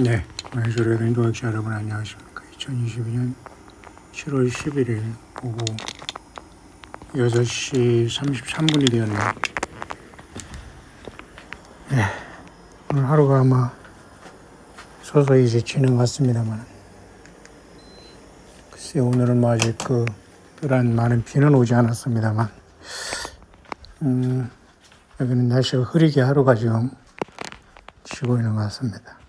네, 마이소리의 인도학자 여러분 안녕하십니까. 2022년 7월 11일 오후 6시 33분이 되었네요. 네, 오늘 하루가 아마 서서히 지는 것 같습니다만 글쎄 오늘은 뭐 아직 그 그런 많은 비는 오지 않았습니다만 음, 여기는 날씨가 흐리게 하루가 지금 지고 있는 것 같습니다.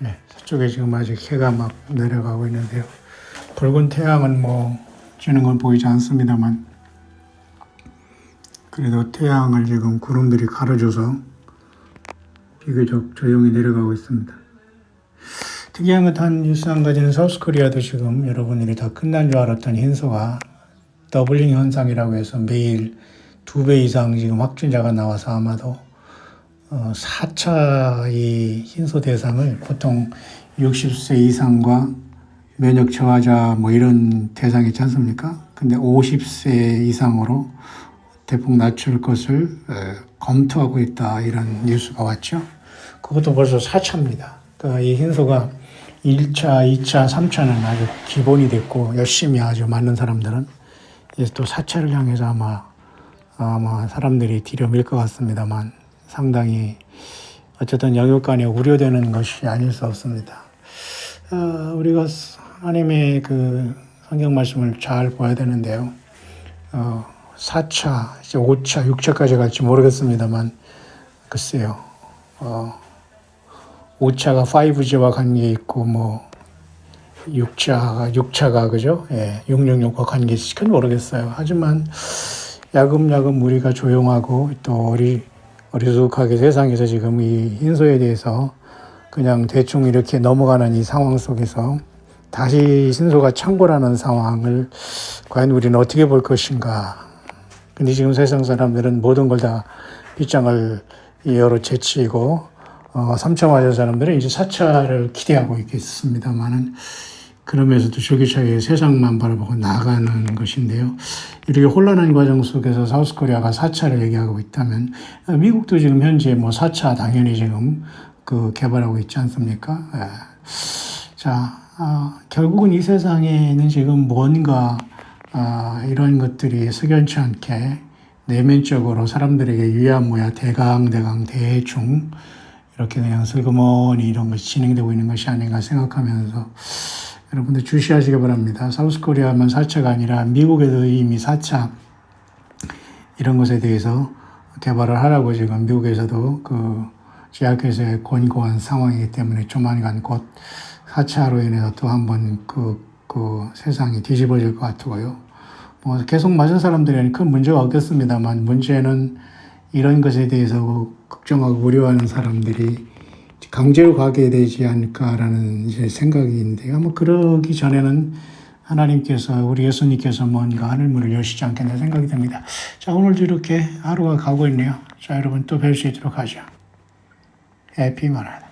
네, 서쪽에 지금 아직 해가 막 내려가고 있는데요. 붉은 태양은 뭐 지는 건 보이지 않습니다만 그래도 태양을 지금 구름들이 가려줘서 비교적 조용히 내려가고 있습니다. 특이한 것한 뉴스 한 가지는 사우스코리아도 지금 여러분들이 다 끝난 줄 알았던 흰소가 더블링 현상이라고 해서 매일 두 배 이상 지금 확진자가 나와서 아마도 어, 4차 이 흰소 대상을 보통 60세 이상과 면역 저하자 뭐 이런 대상이 있지 않습니까? 근데 50세 이상으로 대폭 낮출 것을 에, 검토하고 있다 이런 뉴스가 왔죠. 그것도 벌써 4차입니다. 그러니까 이 흰소가 1차, 2차, 3차는 아주 기본이 됐고 열심히 아주 많은 사람들은 이제 또 4차를 향해서 아마 아마 사람들이 뒤려 밀 것 같습니다만 상당히 어쨌든 영육 간에 우려되는 것이 아닐 수 없습니다. 어, 우리가 하나님의 그 성경 말씀을 잘 봐야 되는데요. 어, 4차, 이제 5차, 6차까지 갈지 모르겠습니다만 글쎄요. 어, 5차가 5G와 관계 있고 뭐 6차가 6차가 그죠? 예, 666과 관계 있을지 모르겠어요. 하지만 야금야금 우리가 조용하고 또 어리 어리숙하게 세상에서 지금 이 흰소에 대해서 그냥 대충 이렇게 넘어가는 이 상황 속에서 다시 신소가 창고라는 상황을 과연 우리는 어떻게 볼 것인가. 근데 지금 세상 사람들은 모든 걸 다 빗장을 여러 제치고 어, 3차 맞은 사람들은 이제 4차를 기대하고 있겠습니다만은 그러면서도 조기차게 세상만 바라보고 나가는 것인데요. 이렇게 혼란한 과정 속에서 사우스 코리아가 4차를 얘기하고 있다면 어, 미국도 지금 현재 뭐 4차 당연히 지금 그 개발하고 있지 않습니까? 예. 자, 아, 결국은 이 세상에는 지금 뭔가 아, 이런 것들이 석연치 않게 내면적으로 사람들에게 유야무야 대강 대강 대충 이렇게 그냥 슬그머니 이런 것이 진행되고 있는 것이 아닌가 생각하면서 여러분들 주시하시기 바랍니다. 사우스코리아만 4차가 아니라 미국에도 이미 4차 이런 것에 대해서 개발을 하라고 지금 미국에서도 그 제약회사에 권고한 상황이기 때문에 조만간 곧 4차로 인해서 또 한번 그, 그 세상이 뒤집어질 것 같고요. 뭐 계속 맞은 사람들에는 큰 문제가 없겠습니다만 문제는 이런 것에 대해서 걱정하고 우려하는 사람들이 강제로 가게 되지 않을까라는 이제 생각인데요. 뭐 그러기 전에는 하나님께서 우리 예수님께서 뭔가 하늘문을 여시지 않겠나 생각이 듭니다. 자 오늘도 이렇게 하루가 가고 있네요. 자 여러분 또 뵐 수 있도록 하죠. 해피 마라.